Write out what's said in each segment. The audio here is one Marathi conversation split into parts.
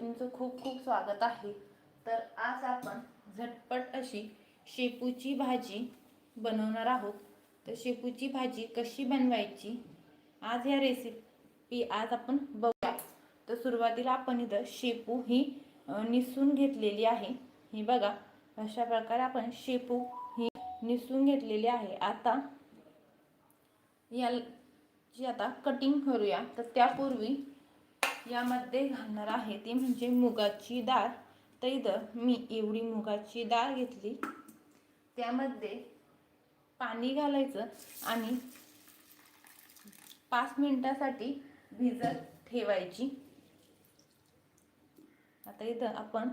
तुमचं खूप खूप स्वागत आहे. तर आज आपण झटपट अशी शेपूची भाजी बनवणार आहोत. तर शेपूची भाजी कशी बनवायची? आज ह्या रेसिपी आज आपण बघूया. तर सुरुवातीला आपण इथं शेपू ही निसून घेतलेली आहे. ही बघा अशा प्रकारे आपण शेपू ही निसून घेतलेली आहे. आता या जी आता कटिंग करूया तर त्यापूर्वी यामध्ये घालणार आहे ती म्हणजे मुगाची डाळ. तर इथं मी एवढी मुगाची डाळ घेतली. त्यामध्ये पाणी घालायचं आणि पाच मिनटासाठी भिजत ठेवायची. आता इथं आपण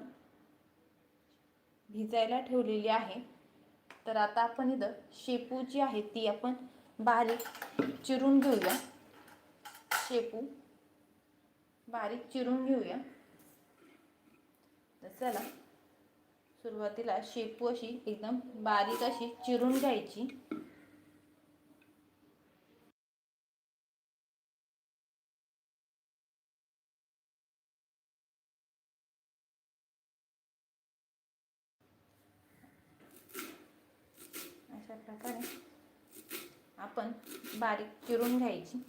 भिजायला ठेवलेली आहे. तर आता आपण इथं शेपू जी आहे ती आपण बारीक चिरून घेऊया. शेपू. बारीक चिरून घेऊया. तर चला सुरुवातीला शेपू अशी एकदम बारीक अशी चिरून घ्यायची. अशा प्रकारे आपण बारीक चिरून घ्यायची.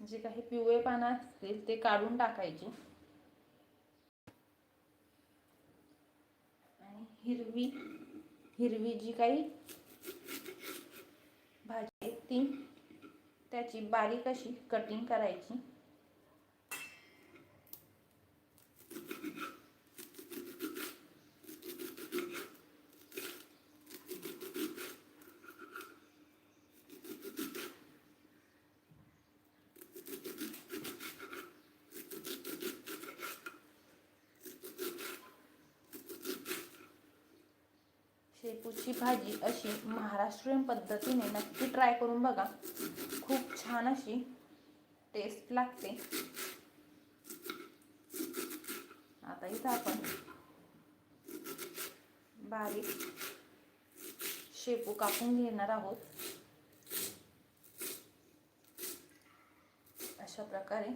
जे काही पिवळे पानं असतील ते काढून टाकायचे. आणि हिरवी हिरवी जी काही भाजी आहे ती त्याची बारीक अशी कटिंग करायची. शेपूची भाजी अशी महाराष्ट्रीयन पद्धतीने नक्की ट्राय करून बघा. खूप छान अशी टेस्ट लागते. आता इथं आपण बारीक शेपू कापून घेणार आहोत. अशा प्रकारे.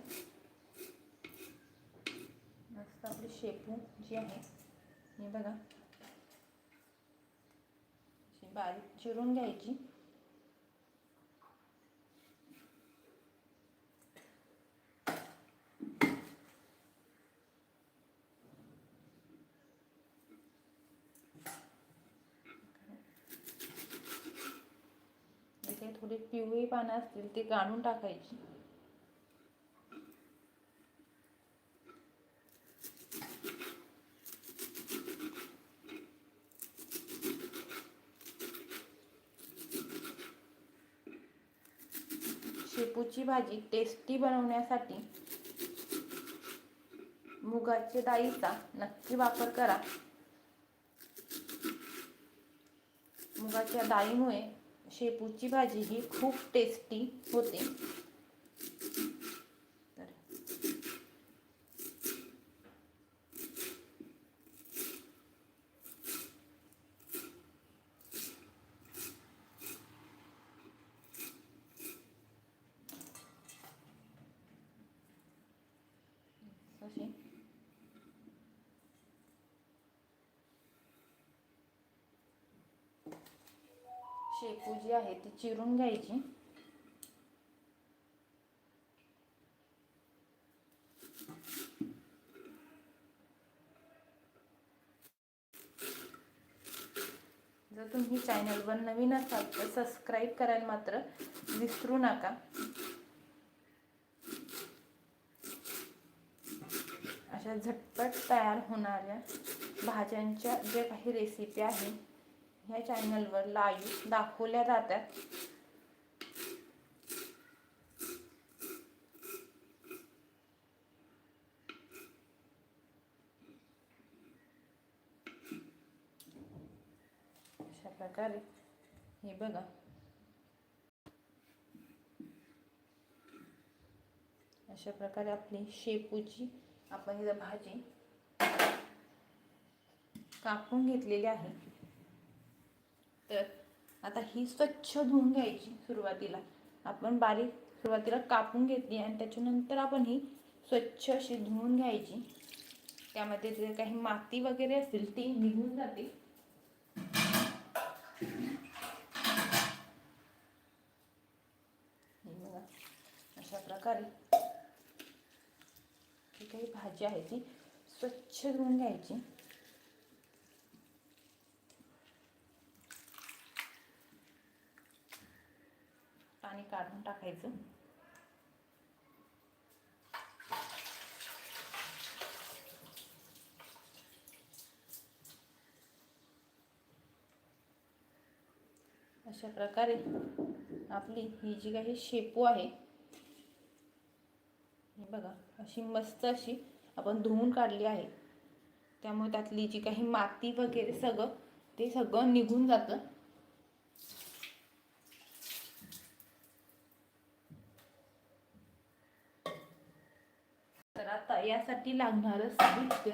मस्त आपली शेपू जी आहे हे बघा. बारीक चिरून घ्यायची. थोडी पिवळी पानं असतील ती काढून टाकायची. शेपूची भाजी टेस्टी बनवण्यासाठी मुगाच्या डाळीचा नक्की वापर करा. मुगाच्या डाळीमुळे शेपूची भाजी ही खूप टेस्टी होते तर अशी शेपू जी आहे ती चिरून घ्यायची. जर तुम्ही चॅनलवर नवीन असाल तर सबस्क्राईब करायला मात्र विसरू नका. अशा झटपट तयार होणाऱ्या भाज्यांच्या जे काही रेसिपी आहे ह्या चॅनलवर लाईव्ह दाखवल्या जातात अशा प्रकारे हे बघा. अशा प्रकारे आपली शेपूची आपण इथं भाजी कापून घेतलेली आहे. तर आता ही स्वच्छ धुवून घ्यायची सुरुवातीला. आपण बारीक सुरुवातीला कापून घेतली आणि त्याच्यानंतर आपण ही स्वच्छ अशी धुवून घ्यायची. त्यामध्ये जे काही माती वगैरे असेल ती निघून जाते हे बघा अशा प्रकारे जी काही भाजी आहे ती स्वच्छ धुवून घ्यायची पाणी काढून टाकायचं. अशा प्रकारे आपली ही जी काही शेपू आहे हे बघा अशी मस्त अशी आपण धुवून काढली आहे. त्यामुळे त्यातली जी काही माती वगैरे सगळं ते सगळं निघून जातं तर आता यासाठी लागणारं साहित्य.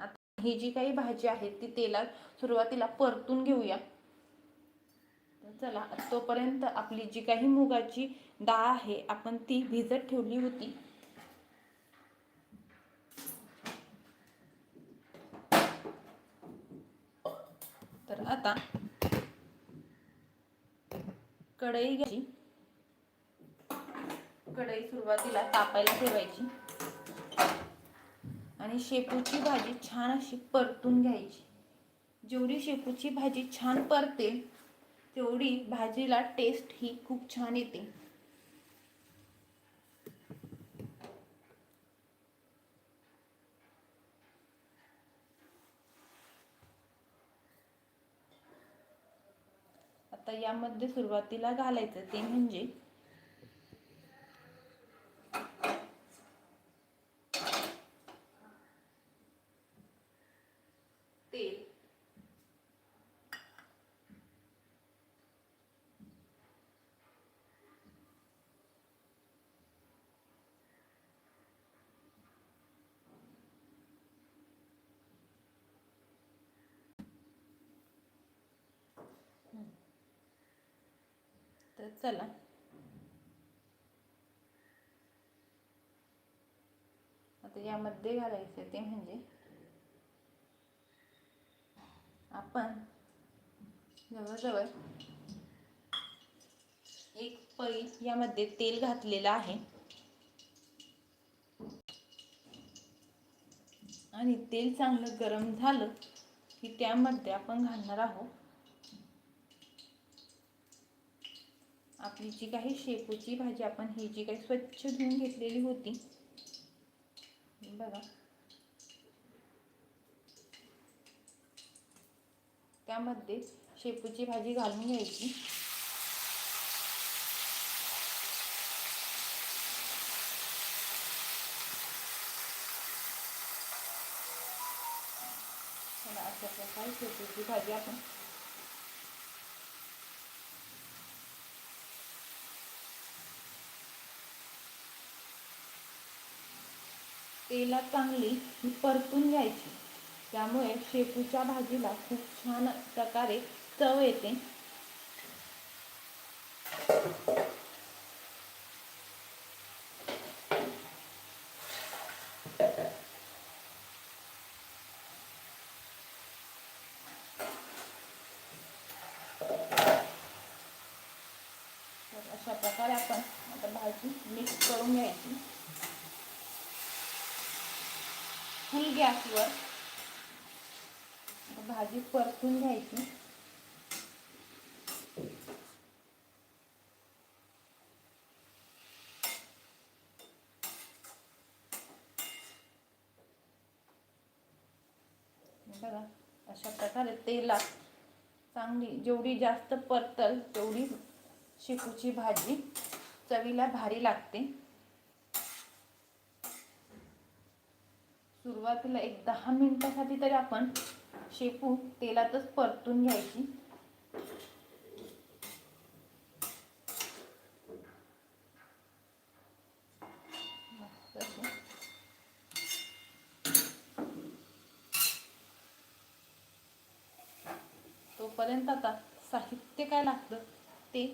आता ही जी काही भाजी आहे ती तेलात सुरुवातीला परतून घेऊया. चला तोपर्यंत आपली जी काही मुगाची डाळ आहे आपण ती भिजत ठेवली होती. तर आता कढई घ्यायची. कढई सुरुवातीला तापायला ठेवायची. आणि शेपूची भाजी छान अशी परतून घ्यायची. जेवढी शेपूची भाजी छान परते तेवढी भाजीला टेस्ट ही खूप छान येते. आता यामध्ये सुरुवातीला घालायचं ते म्हणजे तेल तर चला. आता यामध्ये घालायचं ते म्हणजे आपण जवळजवळ एक पळी यामध्ये तेल घातलेलं आहे. आणि तेल चांगलं गरम झालं की त्यामध्ये आपण घालणार आहोत आपली जी काही शेपूची भाजी आपण ही जी काही स्वच्छ धुवून घेतलेली होती. बघा. त्यामध्ये शेपूची भाजी घालून घ्यायची. भाजी आपण तेलात चांगली परतून घ्यायची. त्यामुळे शेपूच्या भाजीला खूप छान प्रकारे चव येते. अशा प्रकारे आपण आता भाजी मिक्स करून घ्यायची. गॅसवर भाजी परतून घ्यायची. बघा अशा प्रकारे तेलात चांगली जेवढी जास्त परतल तेवढी शेपूची भाजी चवीला भारी लागते. सुरुवातीला एक दहा मिनिटासाठी तरी आपण शेपू तेलातच परतून घ्यायची. तोपर्यंत आता साहित्य काय लागतं ते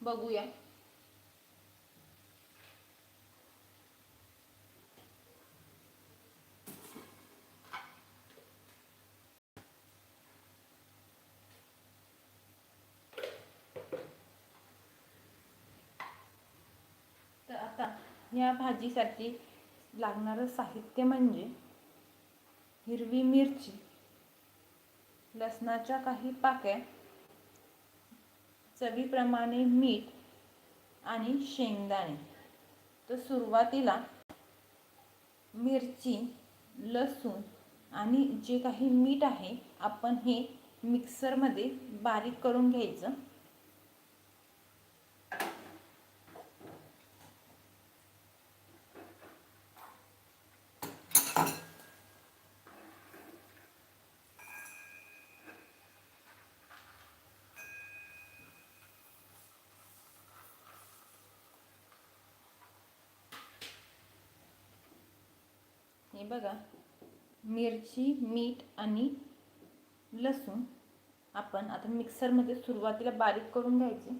बघूया तर या भाजीसाठी लागणारं साहित्य म्हणजे हिरवी मिरची. लसणाच्या काही पाक्या चवीप्रमाणे मीठ आणि शेंगदाणे. तर सुरुवातीला मिरची लसूण आणि जे काही मीठ आहे आपण हे मिक्सरमध्ये बारीक करून घ्यायचं. आणि बघा मिरची मीठ आणि लसूण आपण आता मिक्सरमध्ये सुरुवातीला बारीक करून घ्यायचे.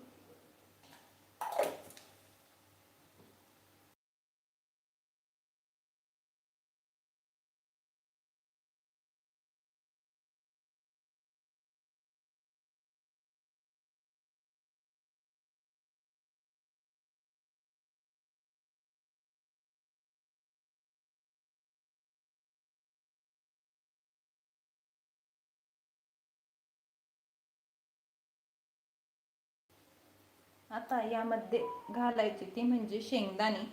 आता यामध्ये घालायचे ते म्हणजे शेंगदाणे.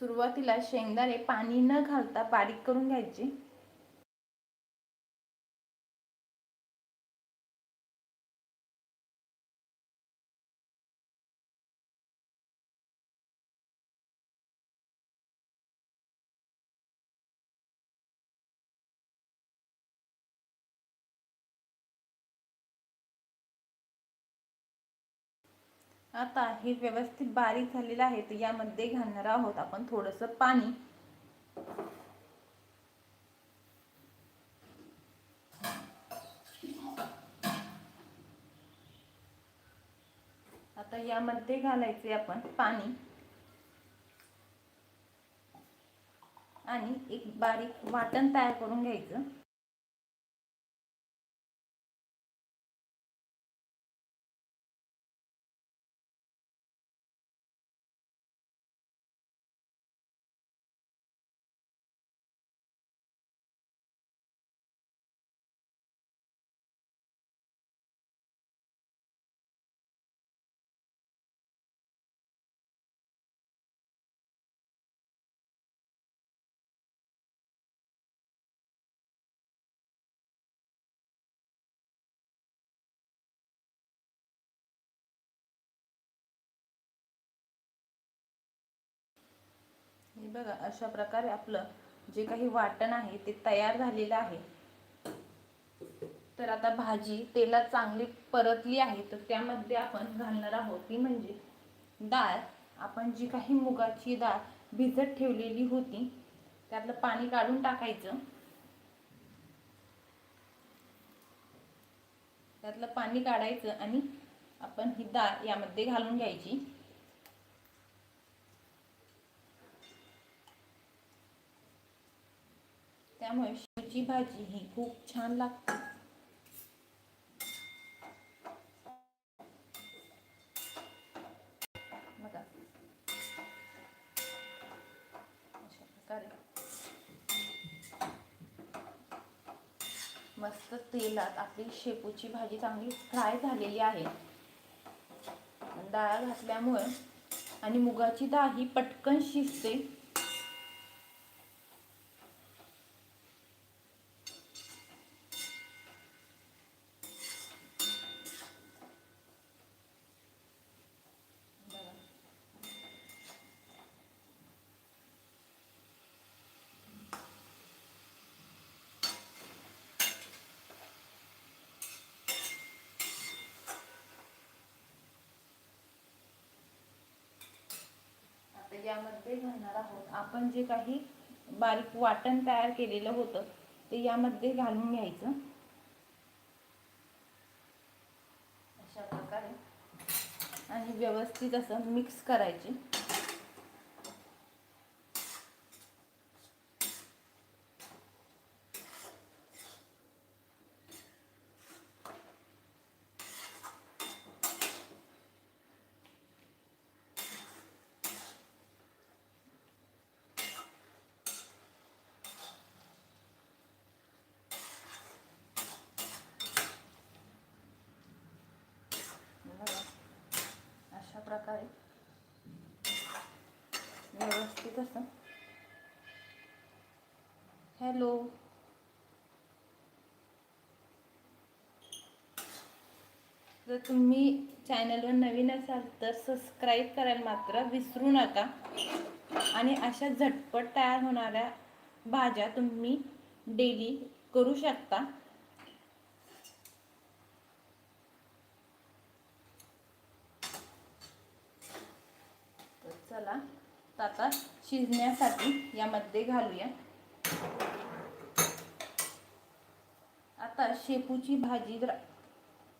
सुरुवातीला शेंगदाणे पाणी न घालता बारीक करून घ्यायचे. आता हे व्यवस्थित बारीक झालेलं आहे तर यामध्ये घालणार आहोत आपण थोडंसं पाणी. आता यामध्ये घालायचे आपण पाणी. आणि एक बारीक वाटण तयार करून घ्यायचं. बघा अशा प्रकारे आपलं जे काही वाटण आहे ते तयार झालेलं आहे. तर आता भाजी तेलात चांगली परतली आहे तर त्यामध्ये आपण घालणार आहोत ती म्हणजे डाळ. आपण जी काही मुगाची डाळ भिजत ठेवलेली होती त्यातलं पाणी काढून टाकायचं. त्यातलं पाणी काढायचं आणि आपण ही डाळ यामध्ये घालून घ्यायची. त्यामुळे शेवची भाजी ही खूप छान लागते. बघा. अशा प्रकारे. मस्त तेलात आपली शेपूची भाजी चांगली फ्राय झालेली आहे. डाळ घातल्यामुळे आणि मुगाची डाळ ही पटकन शिजते. यामध्ये घालणार आहोत. आपण जे काही बारीक वाटण तयार केलेलं होतं ते यामध्ये घालून घ्यायचं. अशा प्रकारे. आणि व्यवस्थित असं मिक्स करायचे बघा अशा प्रकारे व्यवस्थित हॅलो जर तुम्ही चॅनलवर नवीन असाल तर सबस्क्राईब करायला मात्र विसरू नका. आणि अशा झटपट तयार होणाऱ्या भाज्या तुम्ही डेली करू शकता. चला. तर आता शिजण्यासाठी यामध्ये घालूया. आता शेपूची भाजी जर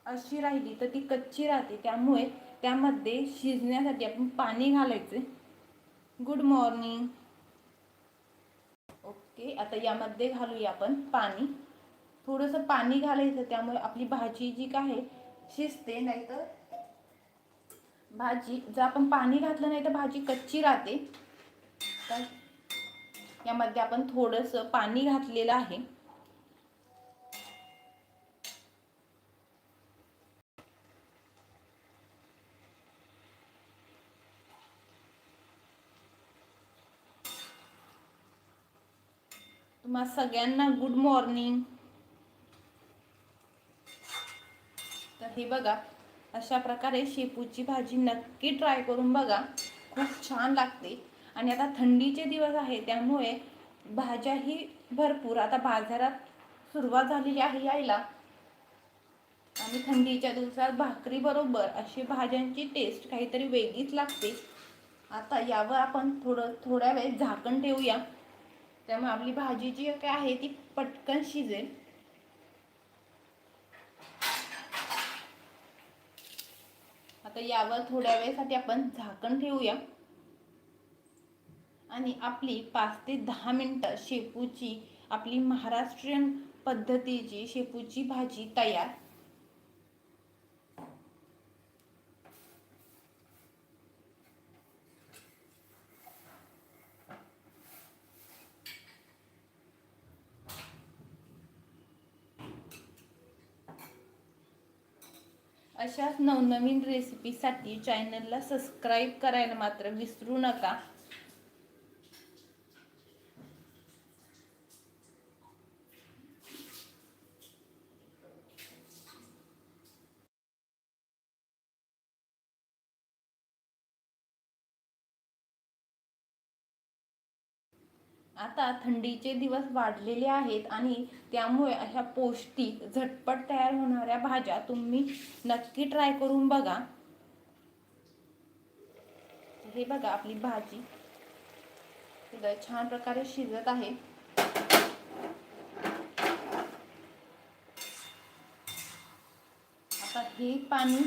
अशी राहिली तर ती कच्ची राहते. त्यामुळे त्यामध्ये शिजण्यासाठी आपण पाणी घालायचे. गुड मॉर्निंग ओके आता यामध्ये घालूया आपण पाणी. थोडंसं पाणी घालायचं त्यामुळे आपली भाजी जी काय शिजते. नाहीतर भाजी जर आपण पाणी घातलं नाही तर भाजी कच्ची राहते. तर यामध्ये आपण थोडंसं पाणी घातलेलं आहे. तुम्हा सगळ्यांना गुड मॉर्निंग तर हे बघा अशा प्रकारे शेपूची भाजी नक्की ट्राय करून बघा. खूप छान लागते. आणि आता थंडीचे दिवस आहे त्यामुळे भाज्याही भरपूर. आता बाजारात सुरुवात झालेली आहे यायला. आणि थंडीच्या दिवसात भाकरी बरोबर अशी भाज्यांची टेस्ट काहीतरी वेगळीच लागते. आता यावर आपण थोडं थोड्या वेळ झाकण ठेवूया. त्यामुळे आपली भाजी जी काय आहे ती पटकन शिजेल. आता यावर थोड्या वेळेसाठी आपण झाकण ठेवूया. आणि आपली पाच ते दहा मिनटं शेपूची आपली महाराष्ट्रीयन पद्धतीची शेपूची भाजी तयार अशाच नवनवीन रेसिपीसाठी चॅनलला सबस्क्राईब करायला मात्र विसरू नका. आता थंडीचे दिवस वाढलेले आहेत आणि त्यामुळे अशा पौष्टिक झटपट तयार होणाऱ्या भाज्या तुम्ही नक्की ट्राय करून बघा. हे बघा आपली भाजी. छान प्रकारे शिजत आहे. आता हे पाणी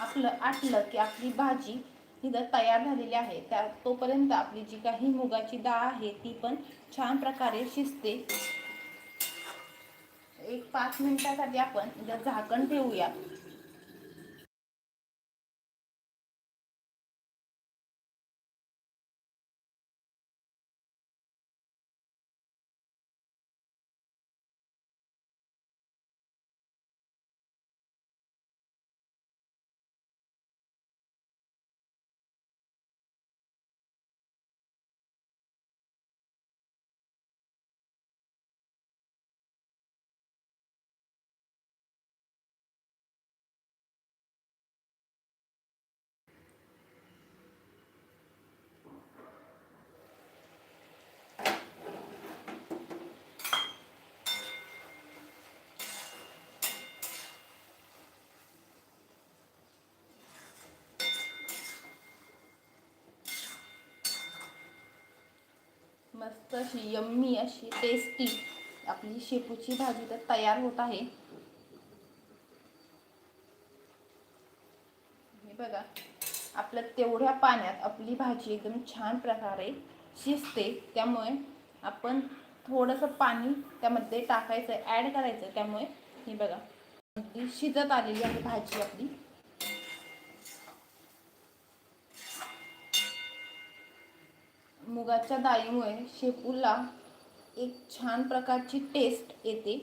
आपलं आटलं की आपली भाजी इथं तयार झालेली आहे त्या तोपर्यंत आपली जी काही मुगाची डाळ आहे ती पण छान प्रकारे शिजते. एक पाच मिनिटासाठी आपण इथं झाकण ठेवूया. मस्त अशी यम्मी अशी टेस्टी आपली शेपूची भाजी तर तयार होत आहे. हे बघा आपल्या तेवढ्या पाण्यात आपली भाजी एकदम छान प्रकारे शिजते. त्यामुळे आपण थोडंसं पाणी त्यामध्ये टाकायचं ॲड करायचं. त्यामुळे हे बघा अगदी शिजत आलेली आहे भाजी आपली. मुगाच्या डाळीमुळे शेपूला एक छान प्रकारची टेस्ट येते.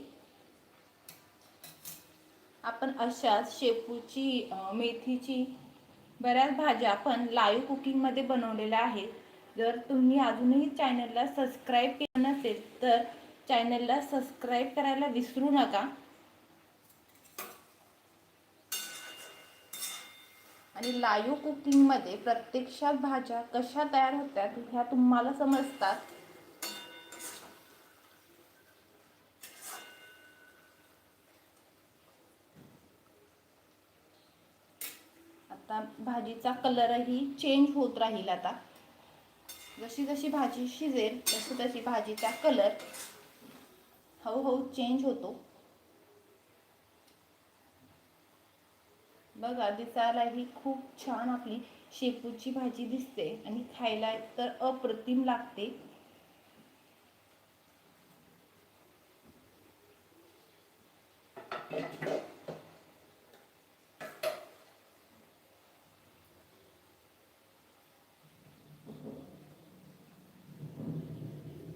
आपण अशाच शेपूची मेथीची बऱ्याच भाज्या आपण लाईव्ह कुकिंगमध्ये बनवलेल्या आहेत. जर तुम्ही अजूनही चॅनलला सबस्क्राईब केलं नसेल तर चॅनलला सबस्क्राईब करायला विसरू नका. आणि लाईव्ह कुकिंगमध्ये प्रत्यक्षात भाज्या कशा तयार होतात ह्या तुम्हाला समजतात. आता भाजीचा कलरही चेंज होत राहील आता. जशी जशी भाजी शिजेल तशी तशी भाजीचा कलर हळूहळू चेंज होतो. बघा दिसायलाही खूप छान आपली शेपूची भाजी दिसते आणि खायला तर अप्रतिम लागते.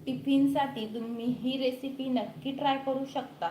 टिफिनसाठी तुम्ही ही रेसिपी नक्की ट्राय करू शकता.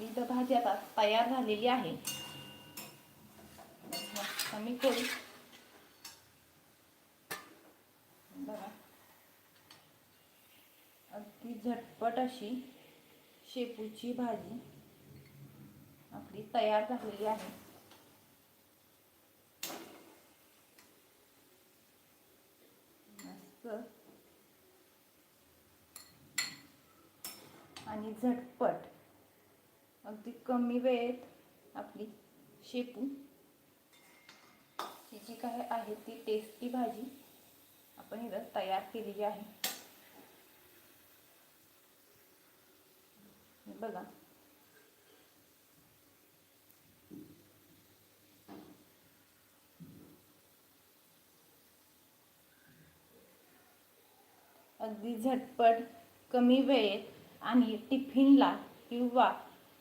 आपली इथं भाजी आता तयार झालेली आहे. आम्ही करू. बघा. अगदी झटपट अशी शेपूची भाजी आपली तयार झालेली आहे. मस्त. आणि झटपट. अगदी कमी वेळेत आपली शेपू. ही जी काय आहे ती टेस्टी भाजी आपण इथं तयार केलेली आहे. बघा. अगदी झटपट कमी वेळेत आणि टिफिनला किंवा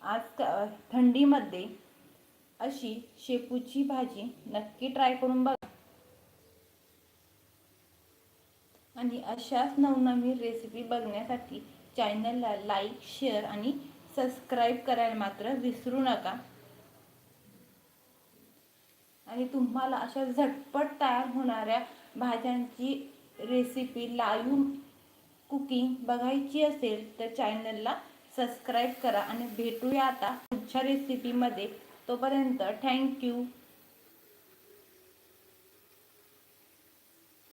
आज थंडीमध्ये अशी शेपूची भाजी नक्की ट्राय करून बघा. आणि अशाच नवनवीन रेसिपी बघण्यासाठी चॅनलला लाईक शेअर आणि सबस्क्राईब करायला मात्र विसरू नका. आणि तुम्हाला अशा झटपट तयार होणाऱ्या भाज्यांची रेसिपी लाईव्ह कुकिंग बघायची असेल तर चॅनलला सबस्क्राईब करा आणि भेटूया आता पुढच्या रेसिपीमध्ये तोपर्यंत थँक्यू